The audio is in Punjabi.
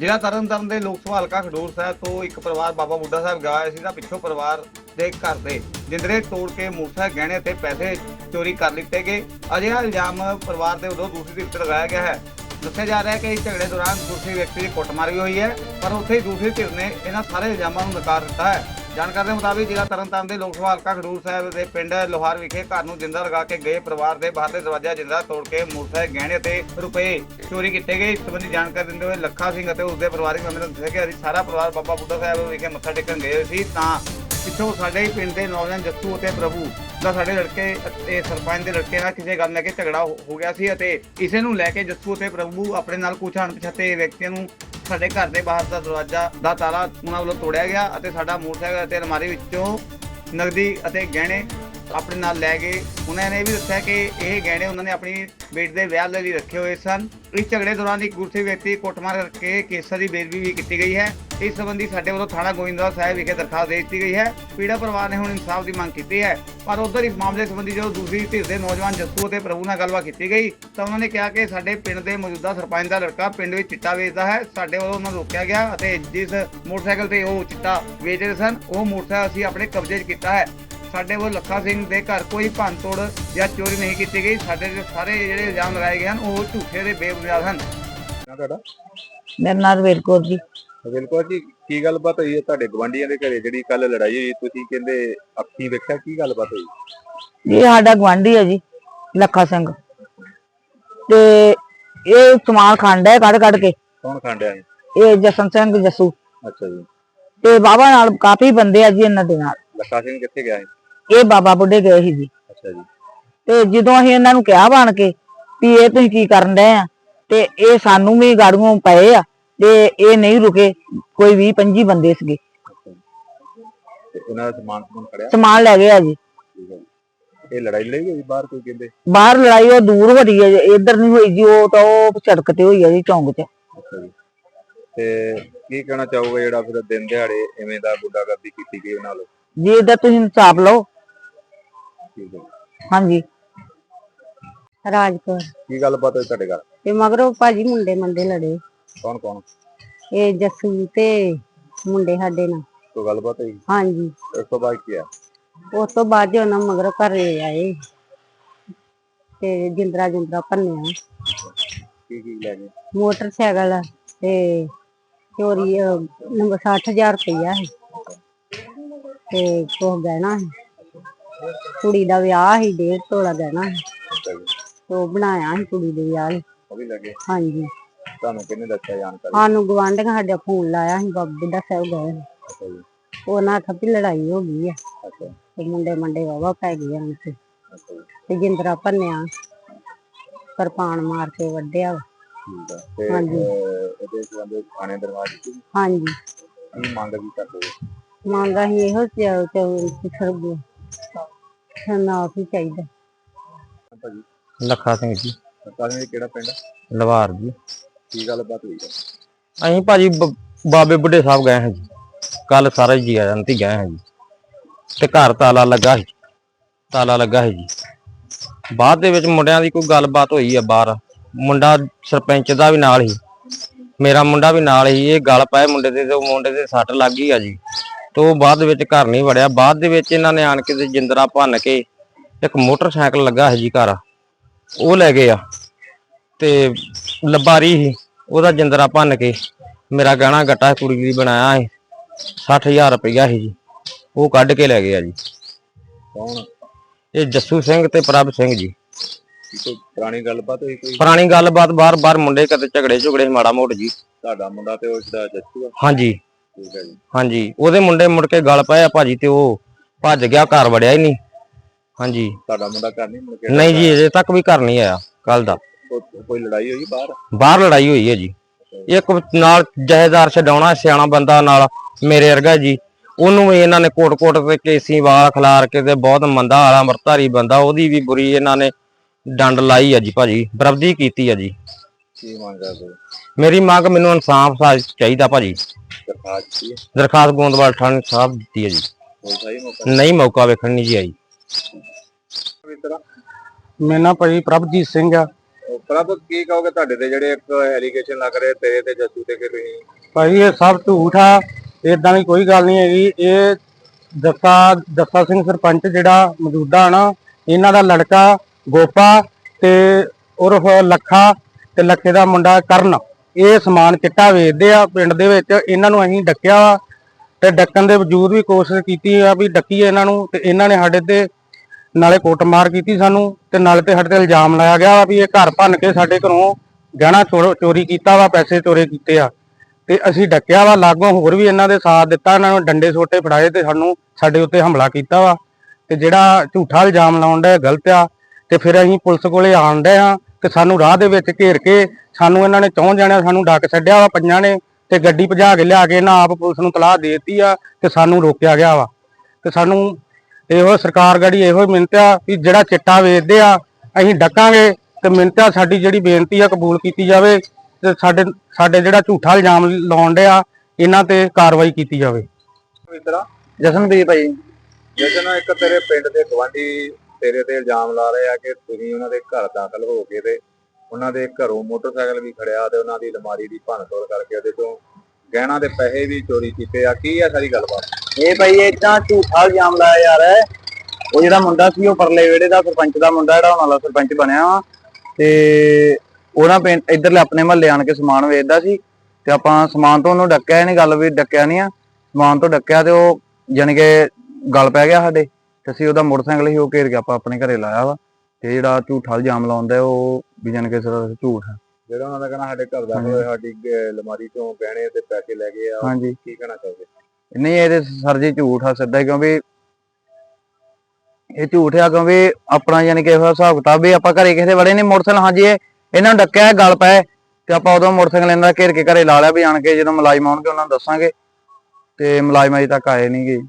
ਜ਼ਿਲ੍ਹਾ ਤਰਨਤਾਰਨ ਦੇ ਲੋਕ ਸਭਾ ਹਲਕਾ ਖਡੂਰ ਸਾਹਿਬ ਤੋਂ ਇੱਕ ਪਰਿਵਾਰ ਬਾਬਾ ਬੁੱਢਾ ਸਾਹਿਬ ਗਿਆ ਹੋਇਆ ਸੀ ਤਾਂ ਪਿੱਛੋਂ ਪਰਿਵਾਰ ਦੇ ਘਰ ਦੇ ਜਿੰਦਰੇ ਤੋੜ ਕੇ ਮੋਟਰਸਾਈਕਲ ਗਹਿਣੇ ਤੇ ਪੈਸੇ ਚੋਰੀ ਕਰ ਲਿੱਤੇ ਗਏ। ਅਜਿਹਾ ਇਲਜ਼ਾਮ ਪਰਿਵਾਰ ਦੇ ਵੱਲੋਂ ਦੂਸਰੀ ਧਿਰ ਤੇ ਲਗਾਇਆ ਗਿਆ ਹੈ। ਦੱਸਿਆ ਜਾ ਰਿਹਾ ਹੈ ਕਿ ਇਸ ਝਗੜੇ ਦੌਰਾਨ ਦੂਸਰੇ ਵਿਅਕਤੀ ਦੀ ਕੁੱਟਮਾਰ ਵੀ ਹੋਈ ਹੈ, ਪਰ ਉੱਥੇ ਹੀ ਦੂਸਰੀ ਧਿਰ ਨੇ ਇਹਨਾਂ ਸਾਰੇ ਇਲਜ਼ਾਮਾਂ ਨੂੰ ਨਕਾਰ ਦਿੱਤਾ ਹੈ। ਜਾਣਕਾਰੀ ਦੇ ਮੁਤਾਬਿਕ ਜ਼ਿਲ੍ਹਾ ਤਰਨਤਾਰਨ ਦੇ ਲੋਕ ਸਭਾ ਹਲਕਾ ਖਡੂਰ ਸਾਹਿਬ ਦੇ ਪਿੰਡ ਲੋਹਾਰ ਵਿਖੇ ਘਰ ਨੂੰ ਜਿੰਦਾ ਲਗਾ ਕੇ ਗਏ ਪਰਿਵਾਰ ਦੇ ਬਾਹਰਲੇ ਦਰਵਾਜ਼ਾ ਜਿੰਦਾ ਤੋੜ ਕੇ ਮੋਟਰਸਾਈਕਲ, ਗਹਿਣੇ ਅਤੇ ਰੁਪਏ ਚੋਰੀ ਕੀਤੇ ਗਏ। ਇਸ ਸੰਬੰਧੀ ਜਾਣਕਾਰੀ ਦਿੰਦੇ ਹੋਏ ਲੱਖਾ ਸਿੰਘ ਅਤੇ ਉਸਦੇ ਪਰਿਵਾਰਕ ਮੈਂਬਰਾਂ ਨੇ ਦੱਸਿਆ ਕਿ ਅਸੀਂ ਸਾਰਾ ਪਰਿਵਾਰ ਬਾਬਾ ਬੁੱਢਾ ਸਾਹਿਬ ਵਿਖੇ ਮੱਥਾ ਟੇਕਣ ਗਏ ਸੀ। ਤਾਂ ਇੱਥੋਂ ਸਾਡੇ ਹੀ ਪਿੰਡ ਦੇ ਨੌਜਵਾਨ ਜੱਸੂ ਅਤੇ ਪ੍ਰਭੂ ਦਾ ਸਾਡੇ ਲੜਕੇ ਅਤੇ ਸਰਪੰਚ ਦੇ ਲੜਕੇ ਨਾਲ ਕਿਸੇ ਗੱਲ ਲੈ ਕੇ ਝਗੜਾ ਹੋ ਹੋ ਗਿਆ ਸੀ ਅਤੇ ਇਸੇ ਨੂੰ ਲੈ ਕੇ ਜੱਸੂ ਅਤੇ ਪ੍ਰਭੂ ਆਪਣੇ ਨਾਲ ਕੁਝ ਅਣਪਛਾਤੇ ਵਿਅਕਤੀਆਂ ਨੂੰ ਸਾਡੇ ਘਰ ਦੇ ਬਾਹਰ ਦਾ ਦਰਵਾਜ਼ਾ ਦਾ ਤਾਲਾ ਉਹਨਾਂ ਵੱਲੋਂ ਤੋੜਿਆ ਗਿਆ ਅਤੇ ਸਾਡਾ ਮੋਟਰਸਾਈਕਲ ਅਤੇ ਅਲਮਾਰੀ ਵਿੱਚੋਂ ਨਗਦੀ ਅਤੇ ਗਹਿਣੇ ਆਪਣੇ ਨਾਲ ਲੈ ਗਏ ਉਹਨਾਂ ਨੇ ਇਹ ਵੀ ਦੱਸਿਆ ਕਿ ਇਹ ਗਹਿਣੇ ਉਹਨਾਂ ਨੇ ਆਪਣੀ ਬੇਟੀ ਦੇ ਵਿਆਹ ਲਈ ਰੱਖੇ ਹੋਏ ਸਨ। ਇਸ ਝਗੜੇ ਦੌਰਾਨ ਇੱਕ ਗੁਰਸੇ ਵਿਅਕਤੀ ਕੁੱਟਮਾਰ ਕਰਕੇ ਕੇਸਾਂ ਦੀ ਬੇਦਬੀ ਵੀ ਕੀਤੀ ਗਈ ਹੈ। ਇਸ ਸੰਬੰਧੀ ਸਾਡੇ ਵੱਲੋਂ ਥਾਣਾ ਗੋਇੰਦਵਾਲ ਸਾਹਿਬ ਵਿਖੇ ਦਰਖਾਸਤ ਦੇ ਦਿੱਤੀ ਗਈ ਹੈ। ਪੀੜਾ ਪਰਿਵਾਰ ਨੇ ਹੁਣ ਇਨਸਾਫ ਦੀ ਮੰਗ ਕੀਤੀ ਹੈ। ਪਰ ਉਧਰ ਇਸ ਮਾਮਲੇ ਸੰਬੰਧੀ ਜਦੋਂ ਦੂਸਰੀ ਧਿਰ ਦੇ ਨੌਜਵਾਨ ਜੱਸੂ ਅਤੇ ਪ੍ਰਭੂ ਨਾਲ ਗੱਲਬਾਤ ਕੀਤੀ ਗਈ ਤਾਂ ਉਹਨਾਂ ਨੇ ਕਿਹਾ ਕਿ ਸਾਡੇ ਪਿੰਡ ਦੇ ਮੌਜੂਦਾ ਸਰਪੰਚ ਦਾ ਲੜਕਾ ਪਿੰਡ ਵਿੱਚ ਚਿੱਟਾ ਵੇਚਦਾ ਹੈ। ਸਾਡੇ ਵੱਲੋਂ ਉਹਨਾਂ ਨੂੰ ਰੋਕਿਆ ਗਿਆ ਅਤੇ ਜਿਸ ਮੋਟਰਸਾਈਕਲ ਤੇ ਉਹ ਚਿੱਟਾ ਵੇਚਦੇ ਸਨ ਉਹ ਮੋਟਰਸਾਈਕਲ ਅਸੀਂ ਆਪਣੇ ਕਬਜ਼ੇ 'ਚ ਕੀਤਾ ਹੈ। ਸਾਡੇ ਵੱਲ ਲੱਖਾ ਸਿੰਘ ਦੇ ਘਰ ਕੋਈ ਭੰਨਤੋੜ ਜਾਂ ਚੋਰੀ ਨਹੀਂ ਕੀਤੀ ਗਈ। ਸਾਡੇ ਦੇ ਸਾਰੇ ਜਿਹੜੇ ਇਲਜ਼ਾਮ ਲਗਾਏ ਗਏ ਹਨ ਉਹ ਝੂਠੇ ਤੇ ਬੇਬੁਨਿਆਦ ਹਨ। ਮੇਰਾ ਨਾਮ ਰਵੇਲ ਕੌਰ ਜੀ। ਬਿਲਕੁਲ ਜੀ ਕੀ ਗੱਲਬਾਤ ਹੋਈ ਹੈ ਤੁਹਾਡੇ ਗਵਾਂਢੀਆਂ ਦੇ ਘਰੇ? ਜਿਹੜੀ ਕੱਲ ਲੜਾਈ ਹੋਈ ਤੁਸੀਂ ਕਹਿੰਦੇ ਅੱਖੀ ਵੇਖਿਆ ਕੀ ਗੱਲਬਾਤ ਹੋਈ? ਇਹ ਸਾਡਾ ਗਵਾਂਢੀ ਹੈ ਜੀ ਲੱਖਾ ਸਿੰਘ। ਤੇ ਇਹ ਸਮਾਨ ਖਾਂਦਾ ਹੈ ਕੱਢ ਕੱਢ ਕੇ। ਕੌਣ ਖਾਂਡਿਆ ਸੀ ਇਹ ਜਸਨ ਸਿੰਘ ਜਸੂ। ਅੱਛਾ ਜੀ। ਤੇ ਬਾਬਾ ਨਾਲ ਕਾਫੀ ਬੰਦੇ ਆ ਜੀ ਇਹਨਾਂ ਦੇ ਨਾਲ। ਲੱਖਾ ਸਿੰਘ ਕਿੱਥੇ ਗਿਆ ਸੀ? ਇਹ ਬਾਬਾ ਬੁੱਢੇ ਗਏ ਸੀ ਜੀ। ਅੱਛਾ ਜੀ। ਤੇ ਜਦੋਂ ਅਸੀਂ ਇਹਨਾਂ ਨੂੰ ਕਿਹਾ ਬਣ ਕੇ ਵੀ ਇਹ ਤੁਸੀਂ ਕੀ ਕਰਨ ਡਏ ਆ ਤੇ ਇਹ ਸਾਨੂੰ ਵੀ ਗਾੜੂਆਂ ਪਏ ਆ। ਤੇ ਇਹ ਨਹੀਂ ਰੁਕੇ ਕੋਈ 20 25 ਬੰਦੇ ਸੀਗੇ। ਅੱਛਾ ਜੀ ਤੇ ਉਹਨਾਂ ਦਾ ਸਮਾਨ ਸਮੂਨ ਖੜਿਆ ਸਮਾਨ ਲੈ ਗਏ ਆ ਜੀ। ਠੀਕ ਹੈ ਜੀ। ਇਹ ਲੜਾਈ ਲਈ ਹੋਈ ਬਾਹਰ ਕੋਈ ਕਹਿੰਦੇ? ਬਾਹਰ ਲੜਾਈ ਉਹ ਦੂਰ ਹੋ ਰਹੀ ਹੈ ਜੀ, ਇੱਧਰ ਨਹੀਂ ਹੋਈ ਜੀ ਉਹ ਤਾਂ ਉਹ ਸੜਕ ਤੇ ਹੋਈ ਹੈ ਜੀ ਚੌਂਕ 'ਚ ਅੱਛਾ ਜੀ। ਤੇ ਕੀ ਕਹਿਣਾ ਚਾਹੋਗੇ ਜਿਹੜਾ ਫਿਰ ਦਿਨ ਦਿਹਾੜੇ ਐਵੇਂ ਦਾ ਗੁੰਡਾਗਰਦੀ ਕੀਤੀ ਗਈ ਉਹਨਾਂ ਨਾਲ ਜੀ ਇਹਦਾ ਤੁਸੀਂ ਇਨਸਾਫ ਲਓ। ਠੀਕ ਹੈ ਜੀ। ਹਾਂਜੀ। ਰਾਜਪੁਰ ਕੀ ਗੱਲਬਾਤ ਹੋਈ ਤੁਹਾਡੇ ਘਰ? ਤੇ ਮਗਰੋਂ ਭਾਜੀ ਮੁੰਡੇ ਮੰਡੇ ਲੜੇ। ਕੌਣ ਕੌਣ? ਇਹ ਜੱਸੂ ਤੇ ਮੁੰਡੇ ਸਾਡੇ ਨਾਲ। ਕੋਈ ਗੱਲਬਾਤ ਹੋਈ? ਹਾਂਜੀ। ਉਸ ਤੋਂ ਬਾਅਦ ਕੀ ਆ ਉਸ ਤੋਂ ਬਾਅਦ ਜੋ ਉਹਨਾਂ ਮਗਰੋਂ ਘਰੇ ਆਏ। ਤੇ ਜਿੰਦਰਾ ਜਿੰਦਰਾ ਭੰਨਿਆ। ਕੀ ਕੀ ਲੈ ਗਏ? ਮੋਟਰਸਾਈਕਲ ਤੇ ਚੋਰੀ ਅਹ, ਨੰਬਰ 60000 ਰੁਪਇਆ ਹੈ ਤੇ ਕੋਹ ਗਹਿਣਾ ਹੈ ਕੁੜੀ ਦਾ ਵਿਆਹ ਸੀ ਡੇਢ ਤੋਲਾ ਗਹਿਣਾ ਸੀ। ਅੱਛਾ ਜੀ। ਤੇ ਉਹ ਬਣਾਇਆ ਸੀ ਕੁੜੀ ਦੇ ਵਿਆਹ ਲਈ। ਉਹ ਵੀ ਲੱਗੇ ਹਾਂਜੀ। ਤੁਹਾਨੂੰ ਕਿਹਨੇ ਦੱਸਿਆ ਜਾਣਕਾਰੀ? ਸਾਨੂੰ ਗਵਾਂਢੀਆਂ ਸਾਡੇ ਫੋਨ ਲਾਇਆ ਸੀ ਬਾਬੇ ਦਾ ਸਾਹਿਬ ਗਏ। ਅੱਛਾ ਜੀ। ਉਹਨਾਂ ਆਖਿਆ ਵੀ ਲੜਾਈ ਹੋ ਗਈ ਹੈ ਅੱਛਾ। ਤੇ ਮੁੰਡੇ ਮੰਡੇ ਵਾਵਾ ਪੈ ਗਏ ਹਨ ਤੇ। ਅੱਛਾ ਜੀ। ਤੇ ਜਿੰਦਰਾ ਭੰਨਿਆ ਕਿਰਪਾਨ ਮਾਰ ਕੇ ਵੱਢਿਆ ਵਾ। ਠੀਕ ਹੈ ਤੇ ਹਾਂਜੀ। ਅਹ, ਇਹਦੇ ਸੰਬੰਧ ਥਾਣੇ ਦਰਵਾਜ਼ੇ ਕੀ ਹਾਂਜੀ। ਕੀ ਮੰਗ ਕੀ ਕਰਦੇ ਹੋ? ਮੰਗ ਅਸੀਂ ਇਹੋ ਚ ਚ ਸਰਬੂ ਨਾ ਕੀ ਚਾਹੀਦਾ। ਭਾਜੀ ਲੱਖਾ ਸਿੰਘ ਜੀ। ਸਰਕਾਰ ਨੇ ਕਿਹੜਾ ਪਿੰਡ? ਲਵਾਰ ਜੀ। ਕੀ ਗੱਲਬਾਤ ਹੋਈ ਹੈ ਅਸੀਂ ਭਾਜੀ ਬ- ਬਾਬੇ ਬੁੱਢੇ ਸਾਹਿਬ ਗਏ ਹਾਂ ਜੀ। ਕੱਲ ਸਾਰਾ ਜੀ ਆ ਗਏ ਹਾਂ ਜੀ। ਤੇ ਘਰ ਤਾਲਾ ਲੱਗਾ ਸੀ। ਤਾਲਾ ਲੱਗਾ ਸੀ ਜੀ। ਬਾਅਦ ਦੇ ਵਿੱਚ ਮੁੰਡਿਆਂ ਦੀ ਕੋਈ ਗੱਲਬਾਤ ਹੋਈ ਆ ਬਾਹਰ। ਮੁੰਡਾ ਸਰਪੰਚ ਦਾ ਵੀ ਨਾਲ ਹੀ ਮੇਰਾ ਮੁੰਡਾ ਵੀ ਨਾਲ ਹੀ ਇਹ ਗੱਲ ਪਏ ਮੁੰਡੇ ਦੇ ਤੇ ਉਹ ਮੁੰਡੇ ਦੇ ਸੱਟ ਲੱਗ ਗਈ ਆ ਜੀ। ਤੇ ਉਹ ਬਾਅਦ ਦੇ ਵਿੱਚ ਘਰ ਨਹੀਂ ਵੜਿਆ। ਬਾਅਦ ਦੇ ਵਿੱਚ ਇਹਨਾਂ ਨੇ ਆਣ ਕੇ ਤੇ ਜਿੰਦਰਾ ਭੰਨ ਕੇ ਇੱਕ ਮੋਟਰਸਾਈਕਲ ਲੱਗਾ ਹੈ ਜੀ ਘਰ। ਉਹ ਲੈ ਗਏ ਆ। ਤੇ ਲਬਾਰੀ ਸੀ। ਉਹਦਾ ਜਿੰਦਰਾ ਭੰਨ ਕੇ ਮੇਰਾ ਗਹਿਣਾ ਗੱਟਾ ਕੁੜੀ ਲਈ ਬਣਾਇਆ ਸੀ। 60000 ਰੁਪਇਆ ਸੀ ਜੀ। ਉਹ ਕੱਢ ਕੇ ਲੈ ਗਏ ਆ ਜੀ। ਕੌਣ? ਇਹ ਜੱਸੂ ਸਿੰਘ ਤੇ ਪ੍ਰਭ ਸਿੰਘ ਜੀ। ਕੀ ਕੋਈ ਪੁਰਾਣੀ ਗੱਲਬਾਤ ਹੋਈ ਕੋਈ? ਪੁਰਾਣੀ ਗੱਲਬਾਤ ਬਾਰ-ਬਾਰ ਮੁੰਡੇ ਕਦੇ ਝਗੜੇ ਝੁਗੜੇ ਮਾੜਾ ਮੋਟ ਜੀ। ਤੁਹਾਡਾ ਮੁੰਡਾ ਤੇ ਉਸ ਦਾ ਜੱਸੂ ਆ? ਹਾਂਜੀ। ਠੀਕ ਹੈ ਜੀ। ਹਾਂਜੀ। ਉਹਦੇ ਮੁੰਡੇ ਮੁੜ ਕੇ ਗੱਲ ਪਏ ਆ ਭਾਜੀ ਤੇ ਉਹ ਭੱਜ ਗਿਆ ਘਰ ਵੜਿਆ ਹੀ ਨਹੀਂ। ਹਾਂਜੀ। ਤੁਹਾਡਾ ਮੁੰਡਾ ਘਰ ਨਹੀਂ ਮੁੜ ਕੇ ਨਹੀਂ ਜੀ ਅਜੇ ਤੱਕ ਵੀ ਘਰ ਨਹੀਂ ਆਇਆ ਕੱਲ ਦਾ। ਕੋ- ਕੋਈ ਲੜਾਈ ਹੋਈ ਬਾਹਰ? ਬਾਹਰ ਲੜਾਈ ਹੋਈ ਹੈ ਜੀ। ਇੱਕ ਨਾਲ ਜਹੇਦਾਰ ਛਡਾਉਣਾ ਸਿਆਣਾ ਬੰਦਾ ਨਾਲ ਮੇਰੇ ਵਰਗਾ ਜੀ। ਉਹਨੂੰ ਵੀ ਇਹਨਾਂ ਨੇ ਕੋਟ-ਕੋਟ ਤੇ ਕੇਸੀ ਵਾਲ ਖਿਲਾਰ ਕੇ ਤੇ ਬਹੁਤ ਮੰਦਾ ਹਾਲਾ ਅਮਰਤਾਰੀ ਬੰਦਾ ਉਹਦੀ ਵੀ ਬੁਰੀ ਇਹਨਾਂ ਨੇ ਡੰਡ ਲਾਈ ਆ ਜੀ ਭਾਜੀ ਬਰਬਦੀ ਕੀਤੀ ਆ ਜੀ। ਕੀ ਮੰਗ ਕਰਦੇ ਹੋ? ਮੇਰੀ ਮੰਗ ਮੈਨੂੰ ਇਨਸਾਫ ਸਾ- ਚਾਹੀਦਾ ਭਾਜੀ। ਦਰਖਾਸਤ ਕੀ ਹੈ? ਦਰਖਾਸਤ ਗੋਂਦਵਾਲ ਥਾਣੇ ਸਾਹਿਬ ਦਿੱਤੀ ਹੈ ਜੀ। ਮੌਕਾ ਨਹੀਂ ਮੌਕਾ ਵੇਖਣ ਨਹੀਂ ਜੀ ਆਈ। ਮੇਰਾ ਨਾਂ ਭਾਜੀ ਪ੍ਰਭਜੀਤ ਸਿੰਘ ਆ। ਪ੍ਰਭ, ਕੀ ਕਹੋਗੇ ਤੁਹਾਡੇ ਤੇ ਜਿਹੜੇ ਇੱਕ ਐਲੀਗੇਸ਼ਨ ਲੱਗ ਰਹੇ, ਤੇਰੇ ਤੇ ਜੱਸੂ ਤੇ ਕਿ ਤੁਸੀਂ? ਭਾਈ, ਇਹ ਸਭ ਝੂਠ ਆ ਇਦਾਂ ਦੀ ਕੋਈ ਗੱਲ ਨਹੀਂ ਹੈਗੀ। ਇਹ ਜੱਸਾ ਜੱਸਾ ਸਿੰਘ ਸਰਪੰਚ ਜਿਹੜਾ ਮੌਜੂਦਾ ਨਾ, ਇਹਨਾਂ ਦਾ ਲੜਕਾ ਗੋਪਾ ਤੇ ਉਰਫ ਲੱਖਾ ਤੇ ਲੱਖੇ ਦਾ ਮੁੰਡਾ ਕਰਨ। ਇਹ ਸਮਾਨ ਚਿੱਟਾ ਵੇਚਦੇ ਆ, ਪਿੰਡ ਦੇ ਵਿੱਚ ਇਹਨਾਂ ਨੂੰ ਅਸੀਂ ਡੱਕਿਆ ਵਾ ਤੇ ਡੱਕਣ ਦੇ ਵਜੂਦ ਵੀ ਕੋਸ਼ਿਸ਼ ਕੀਤੀ ਆ ਵੀ ਡੱਕੀਏ ਇਹਨਾਂ ਨੂੰ ਤੇ ਇਹਨਾਂ ਨੇ ਸਾਡੇ ਤੇ ਨਾਲੇ ਕੁੱਟਮਾਰ ਕੀਤੀ ਸਾਨੂੰ ਤੇ ਨਾਲੇ ਤੇ ਸਾਡੇ ਤੇ ਇਲਜ਼ਾਮ ਲਾਇਆ ਗਿਆ ਵਾ ਵੀ ਇਹ ਘਰ ਭੰਨ ਕੇ ਸਾਡੇ ਘਰੋਂ ਗਹਿਣਾ ਚੋਰ- ਚੋਰੀ ਕੀਤਾ ਵਾ, ਪੈਸੇ ਚੋਰੀ ਕੀਤੇ ਆ। ਤੇ ਅਸੀਂ ਡੱਕਿਆ ਵਾ, ਲਾਗੋਂ ਹੋਰ ਵੀ ਇਹਨਾਂ ਦੇ ਸਾਥ ਦਿੱਤਾ, ਇਹਨਾਂ ਨੂੰ ਡੰਡੇ ਸੋਟੇ ਫੜਾਏ ਤੇ ਸਾਨੂੰ ਸਾਡੇ ਉੱਤੇ ਹਮਲਾ ਕੀਤਾ ਵਾ। ਤੇ ਜਿਹੜਾ ਝੂਠਾ ਇਲਜ਼ਾਮ ਲਾਉਣ ਦਾ ਗਲਤ ਆ। ਤੇ ਫਿਰ ਅਸੀਂ ਪੁਲਿਸ ਕੋਲੇ ਆਣ ਡਏ ਆ ਤੇ ਸਾਨੂੰ ਰਾਹ ਦੇ ਵਿੱਚ ਘੇਰ ਕੇ ਸਾਨੂੰ ਇਹਨਾਂ ਨੇ ਚੌਂ ਜਾਣਿਆ ਸਾਨੂੰ ਡੱਕ ਛੱਡਿਆ ਵਾ, ਪੰਜਾਂ ਨੇ ਤੇ ਗੱਡੀ ਭਜਾ ਕੇ ਲਿਆ ਕੇ ਇਹਨਾਂ ਆਪ ਪੁਲਿਸ ਨੂੰ ਤਲਾਹ ਦੇ ਦਿੱਤੀ ਆ ਤੇ ਸਾਨੂੰ ਰੋਕਿਆ ਗਿਆ ਵਾ। ਤੇ ਸਾਨੂੰ ਇਹੋ ਸਰਕਾਰ ਗੜੀ ਇਹੋ ਮਿਹਨਤ ਆ ਵੀ ਜਿਹੜਾ ਚਿੱਟਾ ਵੇਚਦੇ ਆ ਅਸੀਂ ਡੱਕਾਂਗੇ ਤੇ ਮਿਹਨਤ ਆ ਸਾਡੀ ਜਿਹੜੀ ਬੇਨਤੀ ਆ ਕਬੂਲ ਕੀਤੀ ਜਾਵੇ ਤੇ ਸਾਡੇ ਸਾਡੇ ਜਿਹੜਾ ਝੂਠਾ ਇਲਜ਼ਾਮ ਲਾਉਣ ਡਿਆ ਇਹਨਾਂ ਤੇ ਕਾਰਵਾਈ ਕੀਤੀ ਜਾਵੇ। ਜਸਨਪ੍ਰੀਤ ਭਾਈ ਜਸ਼ਨ ਇੱਕ ਤੇਰੇ ਪਿੰਡ ਦੇ ਗਵਾਂਢੀ ਤੇਰੇ ਤੇ ਇਲਜ਼ਾਮ ਲਾ ਰਹੇ ਆ ਕਿ ਤੁਸੀਂ ਉਹਨਾਂ ਦੇ ਘਰ ਦਾਖਲ ਹੋ ਕੇ ਤੇ ਉਹਨਾਂ ਦੇ ਘਰੋਂ ਮੋਟਰਸਾਈਕਲ ਵੀ ਖੜਿਆ ਤੇ ਉਹਨਾਂ ਦੀ ਅਲਮਾਰੀ ਦੀ ਭੰਨਤੋੜ ਕਰਕੇ ਉਹਦੇ ਤੋਂ ਗਹਿਣਾ ਦੇ ਪੈਸੇ ਵੀ ਚੋਰੀ ਕੀਤੇ ਆ, ਕੀ ਆ ਸਾਰੀ ਗੱਲਬਾਤ? ਇਹ ਭਾਈ ਇਦਾਂ ਝੂਠਾ ਇਲਜ਼ਾਮ ਲਾਇਆ ਜਾ ਹੈ ਉਹ ਜਿਹੜਾ ਮੁੰਡਾ ਸੀ, ਉਹ ਪਰਲੇ ਵਿਹੜੇ ਦਾ ਸਰਪੰਚ ਦਾ ਮੁੰਡਾ ਜਿਹੜਾ ਹੁਣ ਵਾਲਾ ਸਰਪੰਚ ਬਣਿਆ ਵਾ। ਤੇ ਉਹਨਾਂ ਪਿੰਡ, ਇਧਰਲੇ ਆਪਣੇ ਮਹੱਲੇ ਆਣ ਕੇ ਸਮਾਨ ਵੇਚਦਾ ਸੀ। ਤੇ ਆਪਾਂ ਸਮਾਨ ਤੋਂ ਉਹਨੂੰ ਡੱਕਿਆ ਇਹ ਨਹੀਂ ਗੱਲ ਵੀ ਡੱਕਿਆ ਨਹੀਂ ਆ। ਸਮਾਨ ਤੋਂ ਡੱਕਿਆ ਤੇ ਉਹ ਜਾਣੀ ਕਿ ਗੱਲ ਪੈ ਗਿਆ ਸਾਡੇ। ਤੇ ਅਸੀਂ ਉਹਦਾ ਮੋਟਰਸਾਈਕਲ ਹੀ ਉਹ ਘੇਰ ਕੇ ਆਪਾਂ ਆਪਣੇ ਘਰੇ ਲਾਇਆ ਵਾ। ਤੇ ਜਿਹੜਾ ਝੂਠਾ ਇਲਜ਼ਾਮ ਲਾਉਂਦਾ, ਉਹ ਵੀ ਜਾਣੀ ਕਿ ਸਰ ਝੂਠ ਹੈ ਜਿਹੜਾ ਉਹਨਾਂ ਦਾ ਕਹਿਣਾ ਸਾਡੇ ਘਰ ਦਾਖਲ ਹੋਏ ਸਾਡੀ ਅਲਮਾਰੀ ਚੋਂ ਗਹਿਣੇ ਤੇ ਪੈਸੇ ਲੈ ਗਏ ਆ ਹਾਂਜੀ। ਕੀ ਕਹਿਣਾ ਚਾਹੋਗੇ? ਨਹੀਂ ਇਹਦੇ ਸਰ ਜੀ ਝੂਠ ਆ ਸਿੱਧਾ ਕਿਉਂਕਿ ਇਹ ਝੂਠ ਆ ਕਿਉਂਕਿ ਆਪਣਾ ਯਾਨੀ ਕਿ ਇਹੋ ਹਿਸਾਬ ਕਿਤਾਬ ਵੀ ਆਪਾਂ ਘਰੇ ਕਿਸੇ ਦੇ ਵੜੇ ਨਹੀਂ ਮੋਟਰਸਾਈਕਲ ਹਾਂਜੀ ਇਹ ਇਹਨਾਂ ਨੂੰ ਡੱਕਿਆ ਗੱਲ ਪਏ ਤੇ ਆਪਾਂ ਉਦੋਂ ਮੋਟਰਸਾਈਕਲ ਇਹਨਾਂ ਦਾ ਘੇਰ ਕੇ ਘਰੇ ਲਾ ਲਿਆ ਵੀ ਆਣ ਕੇ ਜਦੋਂ ਮੁਲਾਜ਼ਮ ਆਉਣਗੇ ਉਹਨਾਂ ਨੂੰ ਦੱਸਾਂਗੇ ਤੇ ਮੁਲਾਜ਼ਮ ਅਜੇ ਤੱਕ ਆਏ ਨਹੀਂ ਗੇ